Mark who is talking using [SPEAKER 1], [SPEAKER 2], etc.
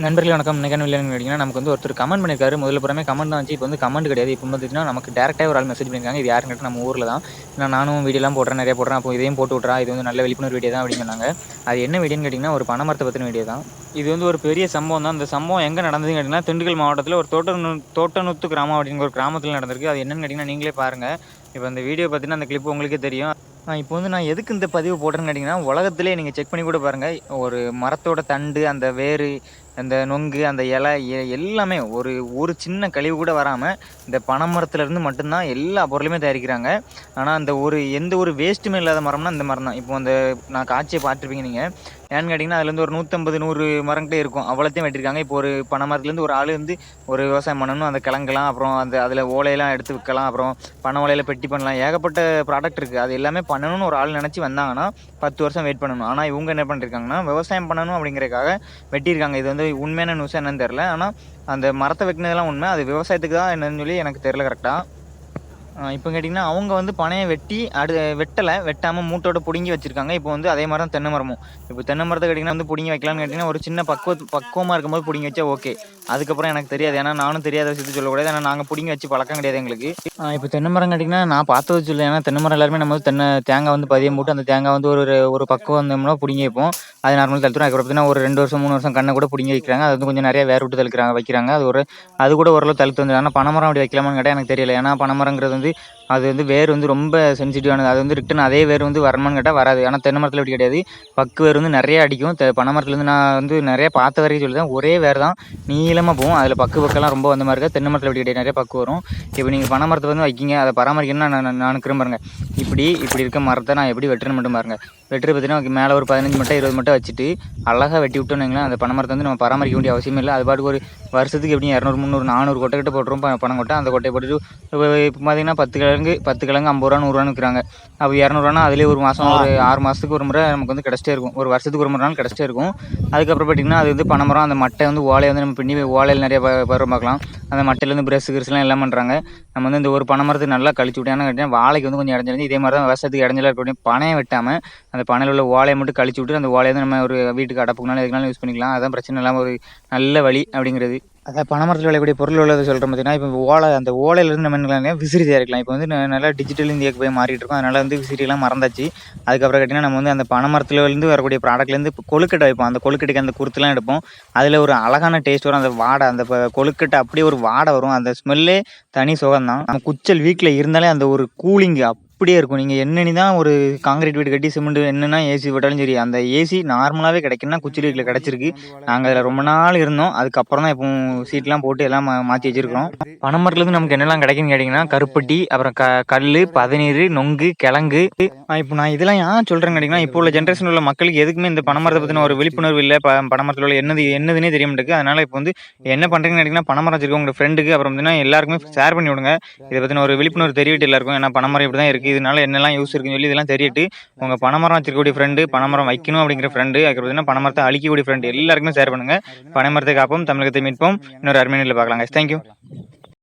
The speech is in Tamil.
[SPEAKER 1] நண்பர்களே வணக்கம். நிகழ்வு கேட்டிங்கன்னா நமக்கு வந்து ஒருத்தர் கமெண்ட் பண்ணியிருக்காரு. முதல்ல புறமே கமெண்ட் தான் வச்சு இப்போ வந்து கமெண்ட் கிடையாது. இப்போ வந்துச்சுன்னா நமக்கு டேரெக்டாக ஒரு ஆள் மெசேஜ் பண்ணியிருக்காங்க. இது யாருன்னு கேட்டால் நம்ம ஊரில் தான். நான் நானும் வீடியோலாம் போடுறேன் நிறைய போடுறேன். அப்போ இதையும் போட்டு விட்றா இது வந்து நல்ல விழிப்புணர்வு வீடியோ தான் அப்படின்னு சொன்னாங்க. அது என்ன வீடியோன்னு கேட்டிங்கன்னா ஒரு பணமரத்தை பற்றின வீடியோ தான். இது வந்து ஒரு பெரிய சம்பவம் தான். இந்த சம்பவம் எங்கே நடந்ததுன்னு கேட்டிங்கன்னா திண்டுக்கல் மாவட்டத்தில் ஒரு தோட்டநு தோட்டநுத்து கிராமம் அப்படிங்கிற ஒரு கிராமத்தில் நடந்திருக்கு. அது என்னன்னு கேட்டிங்கன்னா நீங்களே பாருங்கள் இப்போ இந்த வீடியோ பார்த்தீங்கன்னா அந்த கிளிப் உங்களுக்கே தெரியும். இப்போ வந்து நான் எதுக்கு இந்த பதிவு போடுறேன்னு கேட்டிங்கன்னா உலகத்திலே நீங்கள் செக் பண்ணி கூட பாருங்கள் ஒரு மரத்தோட தண்டு அந்த வேர் அந்த நொங்கு அந்த இலை எ- எல்லாமே ஒரு ஒரு சின்ன கழிவு கூட வராமல் இந்த பனைமரத்துலேருந்து மட்டும்தான் எல்லா பொருளுமே தயாரிக்கிறாங்க. ஆனால் அந்த ஒரு எந்த ஒரு வேஸ்ட்டுமே இல்லாத மரம்னா இந்த மரம் தான் இப்போ அந்த நான் காட்சியை பார்த்துருப்பீங்க நீங்கள் ஏன்னு கேட்டிங்கன்னா அதுலேருந்து ஒரு நூற்றம்பது நூறு மரங்கிட்டே இருக்கும். அவ்வளோத்தையும் வெட்டியிருக்காங்க. இப்போ ஒரு பனை மரத்துலேருந்து ஒரு ஆள் வந்து ஒரு விவசாயம் பண்ணணும். அந்த கிழங்கலாம் அப்புறம் அந்த அதில் ஓலையெல்லாம் எடுத்து விற்கலாம். அப்புறம் பனை ஓலையில் பெட்டி பண்ணலாம். ஏகப்பட்ட ப்ராடக்ட் இருக்குது அது எல்லாமே பண்ணணும்னு ஒரு ஆள் நினச்சி வந்தாங்கன்னா பத்து வருஷம் வெயிட் பண்ணணும். ஆனால் இவங்க என்ன பண்ணிருக்காங்கன்னா விவசாயம் பண்ணணும் அப்படிங்கிறதுக்காக வெட்டியிருக்காங்க. இது வந்து உண்மையான நியூஸ் என்னன்னு தெரில ஆனால் அந்த மரத்தை வெட்டினதெல்லாம் உண்மை. அது விவசாயத்துக்கு தான் என்னன்னு சொல்லி எனக்கு தெரில கரெக்டாக இப்போ கேட்டிங்கன்னா அவங்க வந்து பனையை வெட்டி அடு வெட்டலை வெட்டாமல் மூட்டோட பிடுங்கி வச்சுருக்காங்க. இப்போ வந்து அதே மாதிரி தான் தென்னை மரமும். இப்போ தென்னை மரத்தை கேட்டிங்கன்னா வந்து பிடுங்கி வைக்கலாம்னு கேட்டிங்கன்னா ஒரு சின்ன பக்குவ பக்குவமாக இருக்கும்போது பிடுங்கி வச்சா ஓகே. அதுக்கப்புறம் எனக்கு தெரியாது. ஏன்னா நானும் தெரியாத விஷயத்தை சொல்லக்கூடாது. ஏன்னா நாங்கள் பிடுங்கி வச்சு பழக்கம் கிடையாது எங்களுக்கு. இப்போ தென்னை மரம் கேட்டிங்கன்னா நான் பார்த்தது சொல்ல ஏன்னா தென்னை மரம் எல்லாருமே நம்ம வந்து தென்னை தேங்காய் வந்து பதியம் போட்டு அந்த தேங்காய் வந்து ஒரு ஒரு பக்குவம் வந்தோம்னா பிடுங்கி வைப்போம். அது நார்மல் தழுத்துறோம் அதுக்கப்புறம் பார்த்தீங்கன்னா ஒரு ரெண்டு வருஷம் மூணு வருஷம் கண்ணை கூட பிடுங்கி வைக்கிறாங்க. அது வந்து கொஞ்சம் நிறைய வேர் விட்டு தழுக்கிறாங்க வைக்கிறாங்க. அது ஒரு அது கூட ஓரளவு தழுத்து வந்துடும் ஆனால் பனைமரம் அப்படி வைக்கலாமான்னு கேட்டால் எனக்கு தெரியல. ஏன்னா பனைமரங்கிறது வந்து அது வந்து வேர் வந்து ரொம்ப சென்சிட்டிவானது அது வந்து ரிட்டன் அதே வேர் வந்து வரணுமான்னு கேட்டால் வராது. ஆனால் தென்னை மரத்தில் அப்படி கிடையாது. பக்கு வேர் வந்து நிறைய அடிக்கும். தெ பனை மரத்துலேருந்து நான் வந்து நிறைய பார்த்த வரைக்கும் சொல்லுதான் ஒரே வேர் தான். நீளமாக போகும். அதில் பக்கு பக்கெல்லாம் ரொம்ப வந்த மாதிரி இருக்கா தென்னை மரத்தில் அப்படி கிடையாது. நிறைய பக்கு வரும். இப்போ நீங்கள் பனை மரத்தை வந்து வைக்கிங்க அதை பராமரிக்கணும்னா நான் நான் நான் பாருங்க. இப்படி இப்படி இருக்க மரத்தை நான் எப்படி வெட்டுறேன் மட்டும் பாருங்க. வெட்டுறது பார்த்தீங்கன்னா மேலே ஒரு பதினஞ்சு மட்டும் இருபது மட்டும் வச்சுட்டு அழகாக வெட்டி விட்டோம்னு வைங்களேன் அந்த பனை மரத்தை வந்து நம்ம பராமரிக்க வேண்டிய அவசியம் இல்லை. அது பாட்டுக்கு ஒரு வருஷத்துக்கு எப்படியும் இரநூறு முந்நூறு நானூறு கொட்டை கிட்ட போட்டுரும் பணம் கொட்டை. அந்த கொட்டையை போட்டுட்டு இப்போ பார்த்தீங்கன்னா பத்து கிழங்கு பத்து கிழங்கு ஐம்பது ரூபா நூறுரூவான்னு விற்கிறாங்க. அப்போ இரநூறுவானா அதிலே ஒரு மாதம் ஒரு ஆறு மாதத்துக்கு ஒரு முறை நமக்கு வந்து கிடச்சிட்டே இருக்கும். ஒரு வருஷத்துக்கு ஒரு முறை நாள் கிடச்சிட்டே இருக்கும். அதுக்கப்புறம் பார்த்தீங்கன்னா அது வந்து பனை மரம் அந்த மட்டை வந்து ஓலையை வந்து நம்ம பின்னி ஓலையில் நிறைய பருவம் பார்க்கலாம். அந்த மட்டையிலேருந்து பிரஸ் கிரஸ்லாம் எல்லாம் பண்ணுறாங்க நம்ம வந்து இந்த ஒரு பனை மரத்துக்கு நல்லா கழிச்சு விட்டோம் ஏன்னா கேட்டீங்கன்னா வாழைக்கு வந்து கொஞ்சம் இடைஞ்சிருந்து இதே மாதிரி தான் விவசாயத்துக்கு இடைஞ்சலாக இருக்கக்கூடிய பனையை வெட்டாமல் அந்த பனையில் உள்ள ஓலையை மட்டும் கழிச்சு விட்டு அந்த ஓலையை வந்து நம்ம ஒரு வீட்டுக்கு அடப்புக்குனாலும் எதுக்குனாலும் யூஸ் பண்ணிக்கலாம். அதான் பிரச்சனை இல்லாமல் ஒரு நல்ல வழி அப்படிங்கிறது. அதான் பனைமரத்தில் விளையக்கூடிய பொருள் உள்ளது சொல்கிறோம் பார்த்தீங்கன்னா இப்போ ஓலை அந்த ஓலையிலேருந்து நம்ம என்ன விசிறி தயாரிக்கலாம். இப்போ வந்து ந- நல்லா டிஜிட்டல் இந்தியாவுக்கு போய் மாறிட்டு இருக்கோம். அதனால் வந்து விசிறிலாம் மறந்தாச்சு. அதுக்கப்புறம் கேட்டிங்கன்னா நம்ம வந்து அந்த பனைமரத்துலேருந்து வரக்கூடிய ப்ராடக்ட்லேருந்து இப்போ கொழுக்கட்டை வைப்போம். அந்த கொழுக்கட்டைக்கு அந்த குருத்துலாம் எடுப்போம். அதில் ஒரு அழகான டேஸ்ட் வரும். அந்த வாடை அந்த கொழுக்கட்டை அப்படியே ஒரு வாடை வரும். அந்த ஸ்மெல்லே தனி சுகம் தான் நம்ம குச்சல் வீட்டில் இருந்தாலே அந்த ஒரு கூலிங் அப்படியே இருக்கும். நீங்கள் என்னென்னு தான் ஒரு காங்கிரீட் வீடு கட்டி சிமெண்ட் என்னென்னா ஏசி விட்டாலும் சரி அந்த ஏசி நார்மலாகவே கிடைக்குன்னா குச்சில் வீட்டில் கிடச்சிருக்கு. நாங்கள் அதில் ரொம்ப நாள் இருந்தோம். அதுக்கப்புறம் தான் இப்போ சீட்லாம் போட்டு எல்லாம் மாற்றி வச்சிருக்கிறோம். பனைமரத்துலேருந்து நமக்கு என்னெல்லாம் கிடைக்குன்னு கேட்டிங்கன்னா கருப்பட்டி அப்புறம் க கல் பதநீர் நொங்கு கிழங்கு. இப்போ நான் இதெல்லாம் ஏன் சொல்கிறேன்னு கேட்டிங்கன்னா இப்போ உள்ள ஜென்ரேஷன் உள்ள மக்களுக்கு எதுக்குமே இந்த பனைமரத்தை பற்றின ஒரு விழிப்புணர்வு இல்லை. ப பனைமரத்தில் உள்ள என்னது என்னதுன்னே தெரிய மாட்டேங்குது. அதனால் இப்போ வந்து என்ன பண்ணுறீங்கன்னு கேட்டிங்கன்னா பனைமரம் வச்சிருக்கோம் உங்கள் ஃப்ரெண்டுக்கு அப்புறம் பார்த்தீங்கன்னா எல்லாருக்குமே ஷேர் பண்ணி விடுங்க. இதை பற்றின ஒரு விழிப்புணர்வு தெரிவிட்டு எல்லாருக்கும். ஏன்னா பனைமரம் இப்படி தான் இருக்குது இதனால என்னெல்லாம் யூஸ் இருக்குன்னு சொல்லி இதெல்லாம் தெரியட்டு. உங்கள் பனைமரம் வச்சிருக்கக்கூடிய ஃப்ரெண்டு பனைமரம் வைக்கணும் அப்படிங்கிற ஃப்ரெண்டு அதுக்கு பார்த்தீங்கன்னா பனைமரத்தை அழிக்கக்கூடிய ஃப்ரெண்டு எல்லாருக்குமே ஷேர் பண்ணுங்கள் பனைமரத்தை காப்போம் தமிழகத்தை மீட்போம். இன்னொரு அருமையில பார்க்கலாங்க தேங்க்யூ